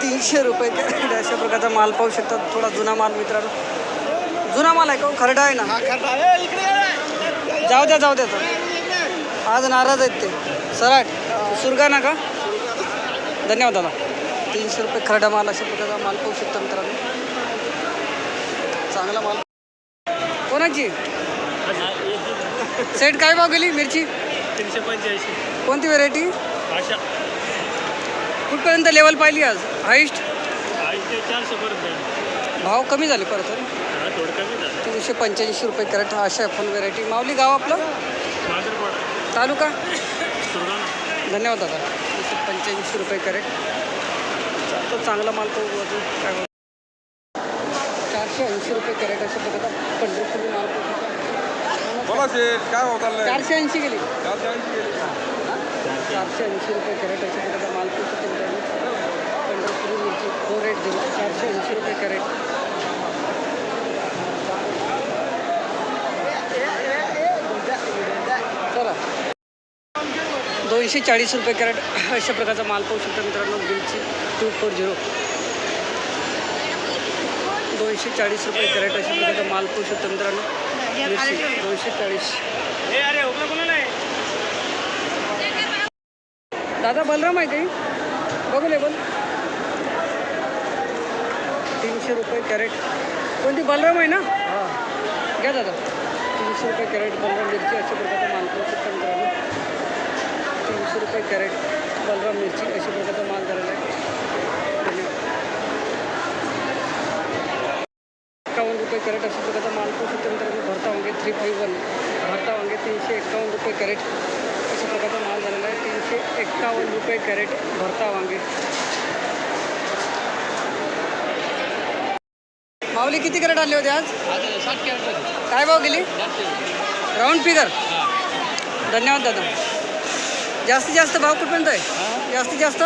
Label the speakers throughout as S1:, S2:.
S1: तीनशे रुपये अशा प्रकारचा माल पाहू शकतात थोडा जुना माल मित्रांनो. जुना माल आहे का हो? खरडा आहे ना? जाऊ द्या जाऊ द्या तर. आज नाराज आहेत ते. सराट सुरगाणा का? धन्यवाद दादा. तीनशे रुपये खरडा माल अशा प्रकारचा माल पाहू शकता मित्रांनो. चांगला माल. कोणाची? सेट काय भाव गेली मिरची?
S2: तीनशे पंच्याऐंशी.
S1: कोणती व्हेरायटी कुठपर्यंत लेवल पाहिली आज? हाईस्ट
S2: चारशे पर्यंत.
S1: भाव कमी झाले परत तीनशे पंच्याऐंशी रुपये कॅरेट हा अशा फुल व्हेरायटी माऊली गाव आपलं? तालुका? धन्यवाद दादा. तीनशे पंच्याऐंशी रुपये कॅरेट. तो चांगला माल तो अजून काय बोलतो? चारशे ऐंशी रुपये कॅरेट अशा प्रकारचा पंढरपूर माल.
S3: बोला शेठ काय होत चाललंय
S1: चारशे ऐंशी गेली
S3: चारशे ऐंशी गेले.
S1: चारशे ऐंशी रुपये कॅरेट अशा प्रकारचा माल. पंढरपुरी मिरची फोर एट झिरो चारशे ऐंशी रुपये कॅरेट चला दोनशे चाळीस रुपये कॅरेट अशा प्रकारचा माल पाहू शकता मित्रांनो बिलची टू फोर झिरो. दोनशे चाळीस रुपये कॅरेट अशा प्रकारचा माल शकता मित्रांनो मिरची दोनशे चाळीस दादा बलराम आहे काही बघू लेबल तीनशे रुपये कॅरेट. कोणती? बलराम आहे ना? घ्या दादा. तीनशे रुपये कॅरेट बलराम मिरची अशा प्रकारचा माल शकता मित्रांनो तीनशे रुपये कॅरेट बलराम मिरची अशा प्रकारचा माल झालेला आहे धन्यवाद एकावन्न रुपये कॅरेट अशा प्रकारचा माल पाहू शकता मित्रांनो भरता वांगे थ्री फाईव्ह वन भरता वांगे तीनशे एकावन्न रुपये कॅरेट अशा प्रकारचा माल झालेला आहे तीनशे एक्कावन्न रुपये कॅरेट भरता वांगे माऊली किती कॅरेट आणले होते आज? काय भाव गेली? राऊंड फिगर धन्यवाद दादा. जास्तीत जास्त भाव कुठपर्यंत आहे? जास्तीत जास्त?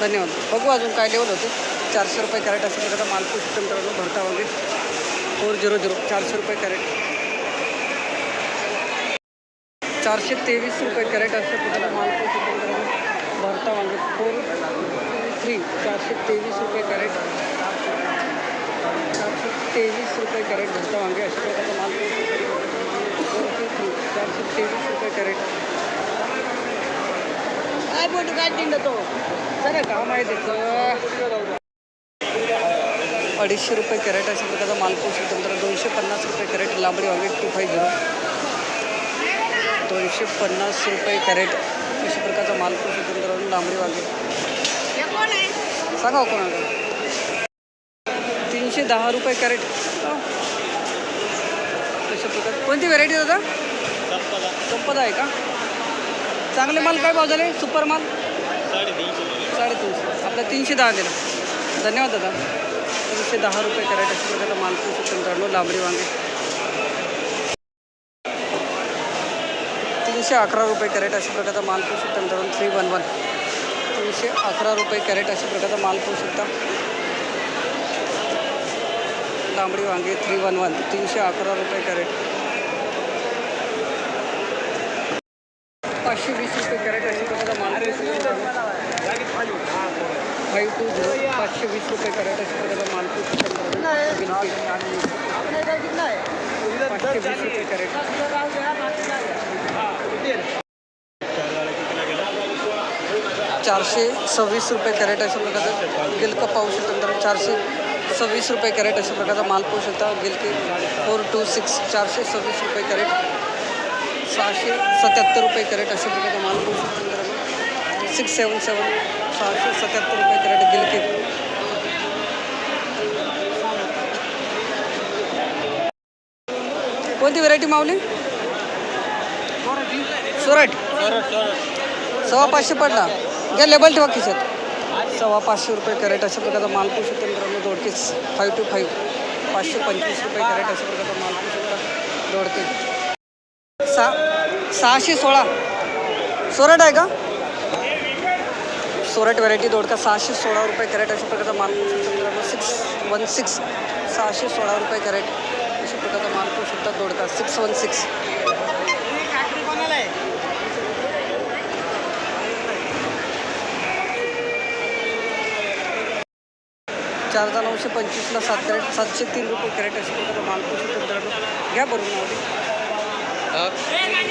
S1: धन्यवाद. बघू अजून काय लेवल होते. चारशे रुपये कॅरेट अशा प्रकारचा पुष्ट मित्रांनो भरता वांगे फोर झिरो झिरो, चारशे रुपये कॅरेट. चारशे तेवीस रुपये कॅरेट अशा प्रकारचा पुष्ट मित्रांनो भरता वांगे फोर थ्री, चारशे तेवीस रुपये कॅरेट. चारशे तेवीस रुपये कॅरेट भरता वांगे अशा प्रकारचा माल फोर चारशे तेवीस रुपये काय काय तो सर काम आहे त्याचं. अडीचशे रुपये कॅरेट अशा प्रकारचा माल पोषण तंत्र दोनशे पन्नास रुपये कॅरेट लांबडी वांगे टू फाय झिरो दोनशे पन्नास रुपये कॅरेट अशा प्रकारचा माल पोषण तंत्र लांबडी वांगे. सांगा हो कोणाला. तीनशे दहा रुपये कॅरेट. अशा प्रकार कोणती व्हेरायटी दादा? संपदा आहे का? चांगले माल काय भाव झाले? सुपर माल?
S2: साडेतीनशे
S1: साडेतीनशे. आपला तीनशे दहा दिला. धन्यवाद दादा. तीनशे दहा रुपये कॅरेट अशा प्रकारचा माल पोहू शकतो मित्रांनो लांबडी वांगे. तीनशे अकरा रुपये कॅरेट अशा प्रकारचा माल पोहू शकतो मित्रांनो थ्री वन वन तीनशे अकरा रुपये कॅरेट अशा प्रकारचा माल पोहू शकता लांबडी वांगे थ्री वन वन तीनशे अकरा रुपये कॅरेट. पाचशे वीस फाईव्ह टू झिरो पाचशे वीस रुपये कॅरेट अशा प्रकारचा माल पोहू शकतो मित्रांनो. पाचशे वीस रुपये कॅरेट चारशे सव्वीस रुपये कॅरेट प्रकारचं गिलक पाहू शकतो मित्रांनो. चारशे सव्वीस रुपये कॅरेट अशा प्रकारचा माल पाहू शकता. गिलकी फोर टू सिक्स चारशे सव्वीस रुपये कॅरेट. सहाशे सत्याहत्तर रुपये कॅरेट अशा प्रकारचा माल पाहू शकतो सिक्स सेवन सेवन सहाशे सत्याहत्तर रुपये कॅरेट गिलकी कोणती व्हेरायटी मावली सुरट. सव्वा पाचशे पडला. घ्या लेबल ठेवा खिशात. सव्वा पाचशे रुपये कॅरेट अशा प्रकारचा माल पोहू शकतो मित्रांनो दोडकेस फाईव्ह टू फाईव्ह पाचशे पंचवीस रुपये कॅरेट अशा प्रकारचा माल पोहू शकता दोडके सहा सहाशे सोळा. सुरट आहे का? सोरट व्हरायटी दोडका सहाशे सोळा रुपये कॅरेट अशा प्रकारचा माल शकता सिक्स वन सिक्स सहाशे सोळा रुपये कॅरेट अशा प्रकारचा माल पाहू शकता दोडका. सिक्स वन सिक्स चार हजार नऊशे पंचवीसला सात कॅरेट सातशे तीन रुपये कॅरेट अशा प्रकारचा माल पाहू शकता मित्रांनो. घ्या भरून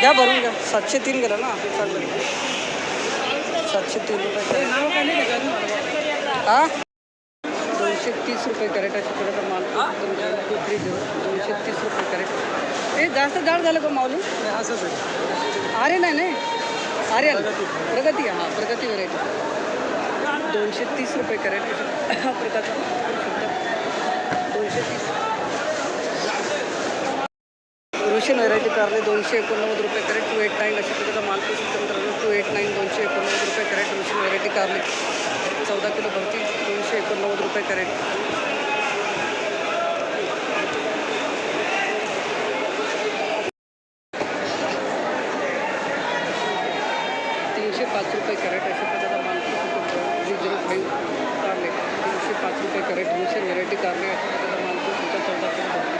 S1: घ्या भरून घ्या. सातशे तीन गेलं ना. चांगलं. सातशे तीन रुपये कॅरेट. हा दोनशे तीस रुपये कॅरेट अशा माल थ्री झिरो दोनशे तीस रुपये कॅरेट. हे जास्त जाड झालं का माऊली?
S3: असंच आहे.
S1: आर्यन आहे नाही आर्यन? प्रगती. हां प्रगती व्हरायटी दोनशे तीस रुपये कॅरेट. हा प्रकारचा दोनशे तीस. रुशियन व्हरायटी कारले दोनशे एकोणनव्वद रुपये कॅरेट. टू एट नाईन अशा प्रकारचा माल टू एट नाईन दोनशे एकोणनव्वद. रुशियन व्हरायटी कारले चौदा किलो भरती दोनशे एकोणनव्वद रुपये कॅरेट तीनशे पाच रुपये कॅरेट अशा प्रकारचा माल जी झिरो फाईव्ह कारले तीनशे पाच रुपये कॅरेट रुशियन व्हरायटी कारले अशा प्रकारचा माल चौदा किलो भरती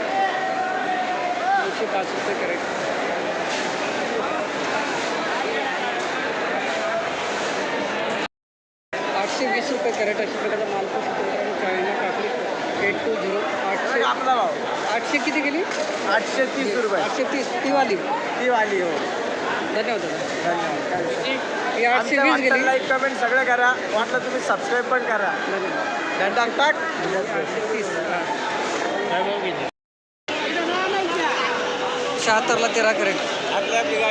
S1: तीनशे पाच रुपये कॅरेट कॅरेट अशा प्रकारचा माल पोषण मित्रांनो चाळीना काकडी एट टू झिरो आठशे
S3: आपला भाव
S1: आठशे किती गेली?
S3: आठशे तीस रुपये.
S1: आठशे तीस. ती वाली.
S3: ती वाली हो.
S1: धन्यवाद
S3: धन्यवाद.
S1: आठशे वीस गेली.
S3: लाईक कमेंट सगळं करा. वाटलं तुम्ही सबस्क्राईब पण करा.
S1: धन्यवाद.
S3: टाक.
S1: आठशे तीस. शहात्तरला तेरा कॅरेट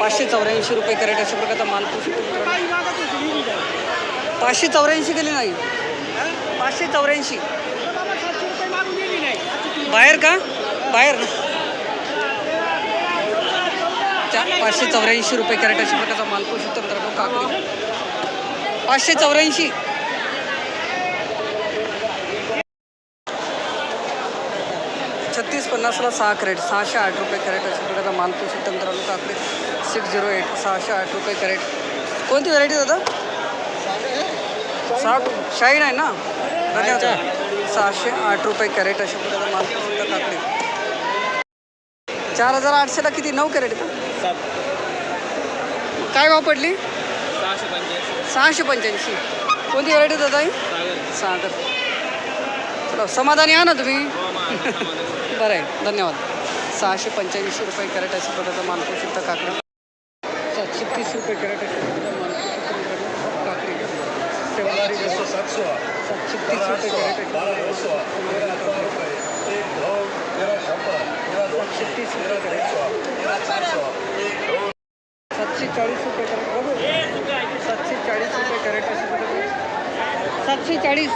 S1: पाचशे चौऱ्याऐंशी रुपये कॅरेट अशा प्रकारचा माल पोषण पाचशे चौऱ्याऐंशी गेली नाही. पाचशे चौऱ्याऐंशी. बाहेर का? बाहेर. ना पाचशे चौऱ्याऐंशी रुपये कॅरेट अशा प्रकारचा माल पोषण काकडी पाचशे चौऱ्याऐंशी. छत्तीस पन्नासला सहा कॅरेट सहाशे आठ रुपये कॅरेट अशा प्रकारचा माल पोषण काकडी सिक्स झिरो एट सहाशे आठ रुपये कॅरेट. कोणती व्हरायटी दादा? सहा शाईन आहे ना? धन्यवाद. सहाशे आठ रुपये कॅरेट अशा प्रकारचा माल पोषण काकडी चार हजार आठशेला किती? नऊ कॅरेट का? काय भाव पडली?
S2: सहाशे पंच्याऐंशी.
S1: कोणती व्हरायटी दादा ही? सागर. चला समाधानी आहे ना तुम्ही? बरं आहे. धन्यवाद. सहाशे पंच्याऐंशी रुपये कॅरेट अशा प्रकारचा माल शकता काकडी सातशे तीस रुपये कॅरेट अशा प्रकारचा माल पोषू शकता मित्रांनो. काकडी रुपये सातशे चाळीस रुपये सातशे चाळीस रुपये सातशे चाळीस.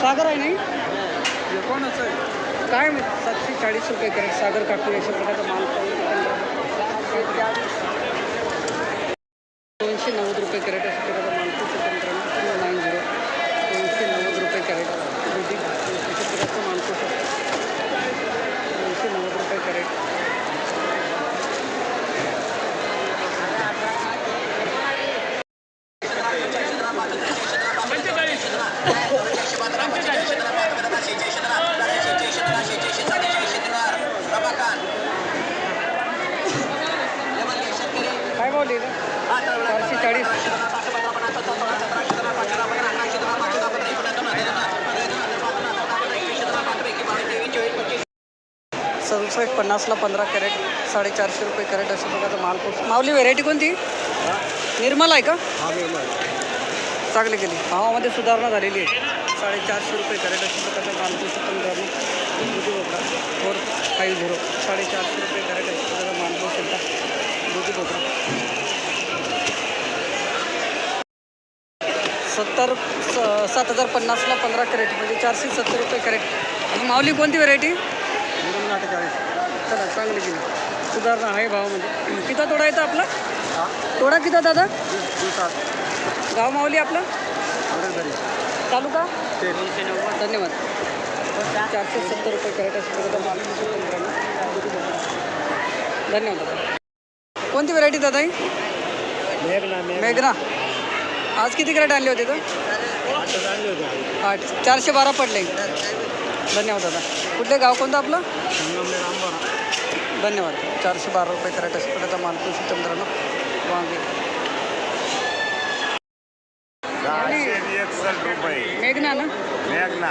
S1: सागर आहे नाही?
S3: हे कोणाचं आहे?
S1: काय माहीत? सातशे चाळीस रुपये कॅरेट सागर काकडी अशा प्रकारचा माल. दोनशे नव्वद रुपये कॅरेट अशा प्रकारचा माल पोषण मित्रांनो नाईन झिरो दोनशे नव्वद रुपये कॅरेट दुधी अशा प्रकारचं माल पोषण दोनशे नव्वद रुपये कॅरेट काय भाव लिहिलं? चारशे चाळीस. सदुसष्ट पन्नासला पंधरा कॅरेट साडेचारशे रुपये कॅरेट अशा प्रकारचा माल पोच माऊली व्हेरायटी कोणती? निर्मल आहे का? चांगली केली भावामध्ये सुधारणा झालेली आहे. साडेचारशे रुपये कॅरेट अशा प्रकारचा पंधरा दुधी भोपळा फोर फाईव्ह झिरो. साडेचारशे रुपये कॅरेट अशा प्रकारचा पोच शकता दुधी भोपळा सत्तर स- सात हजार पन्नासला पंधरा कॅरेट म्हणजे चारशे सत्तर रुपये कॅरेट. माऊली कोणती व्हरायटी चला चांगली केली सुधारणा आहे भावामध्ये. किती तोडा येतं आपला? तोडा किती दादा? गाव माऊली आपलं? तालुका? धन्यवाद. चारशे सत्तर रुपये कॅरेट असं. धन्यवाद. कोणती व्हरायटी दादा ही?
S3: मेघना
S1: आज किती कॅरेट आणले होते तर
S2: आणले होते
S1: आठ. चारशे बारा पडले. धन्यवाद दादा. कुठले गाव कोणतं आपलं? धन्यवाद. चारशे बारा रुपये कॅरेट माल शकतो मित्रांनो वांगे.
S4: सहाशे एकसष्ट रुपये.
S1: मेघना ना?
S4: मेघना.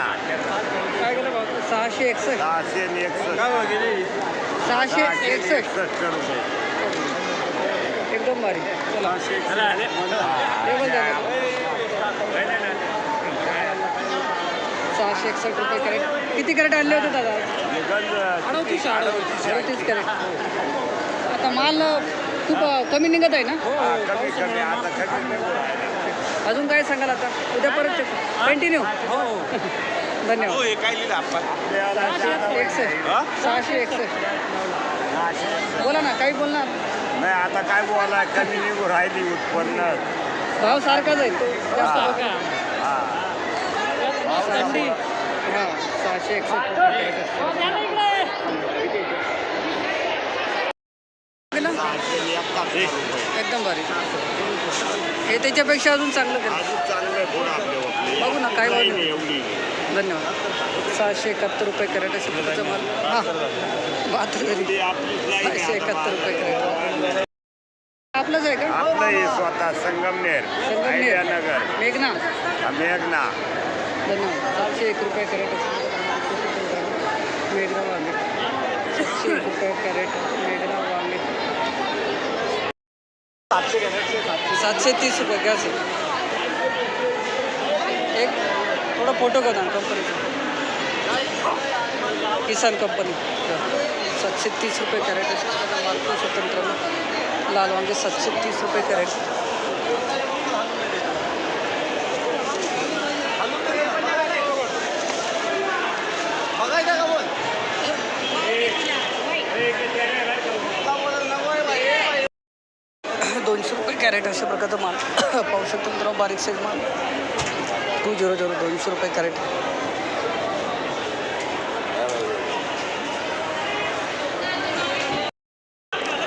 S1: काय केलं भाऊ सहाशे एकसष्ट.
S4: सहाशे आणि एकसष्ट.
S1: सहाशे एकसष्ट.
S4: एकसष्ट रुपये.
S1: एकदम भारी. चला. झाले सहाशे एकसष्ट रुपये कॅरेट. किती कॅरेट आणले होते दादा?
S4: अडतीस
S1: अडतीस कॅरेट. आता माल खूप कमी निघत आहे ना?
S4: कमी कमी. आता कमी नाही बोलायला.
S1: अजून काय सांगाल आता? उद्या परत कंटिन्यू धन्यवाद. सहाशे एकसष्ट. सहाशे एकसष्ट. बोला ना काही बोलणार?
S4: नाही आता काय बोलाय कमी निघू राहिली उत्पन्न.
S1: भाव सारखाच आहे. जास्त बघा
S4: हा.
S1: सहाशे हां एकसष्ट. एकदम भारी. हे त्याच्यापेक्षा अजून चांगलं
S4: अजून आपल्या
S1: बघू ना, काय
S4: नाही
S1: बोलू?
S4: नाही एवढी
S1: धन्यवाद. सहाशे एकाहत्तर रुपये कॅरेट असेल तुमचा माल. हां. बहात्तर
S4: ती आपलीच लाईन आहे
S1: सहाशे
S4: आता
S1: एकाहत्तर रुपये कॅरेट. आपलंच आहे का?
S4: आपलं हे स्वतः संगमनेर
S1: संगमनेर.
S4: अहिल्यानगर
S1: मेघना.
S4: मेघना.
S1: धन्यवाद. सातशे एक रुपये कॅरेट मेघना वांगे सातशे एक रुपये कॅरेट मेघना सातशे तीस रुपये गॅस आहे एक थोडा फोटो करा कंपनीचा किसान कंपनी सातशे तीस रुपये कॅरेट आहे. स्वतंत्र लाल वांगे सातशे तीस रुपये कॅरेट दोनशे रुपये कॅरेट अशा प्रकारचा माल पाहू शकतो मित्रांनो बारीक साईज माल. टू झिरो झिरो दोनशे रुपये कॅरेट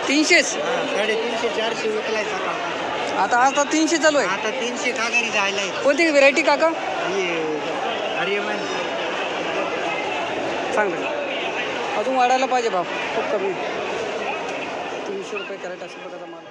S1: तीनशेच
S3: साडेतीनशे चारशे विकलाय सकाळ
S1: आता आता तीनशे चालू आहे.
S3: आता तीनशे का घरी जायला
S1: कोणती व्हेरायटी काका?
S3: आर्यमान
S1: चांगलं. अजून वाढायला पाहिजे भाव खूप कमी. तीनशे रुपये कॅरेट अशा प्रकारचा माल.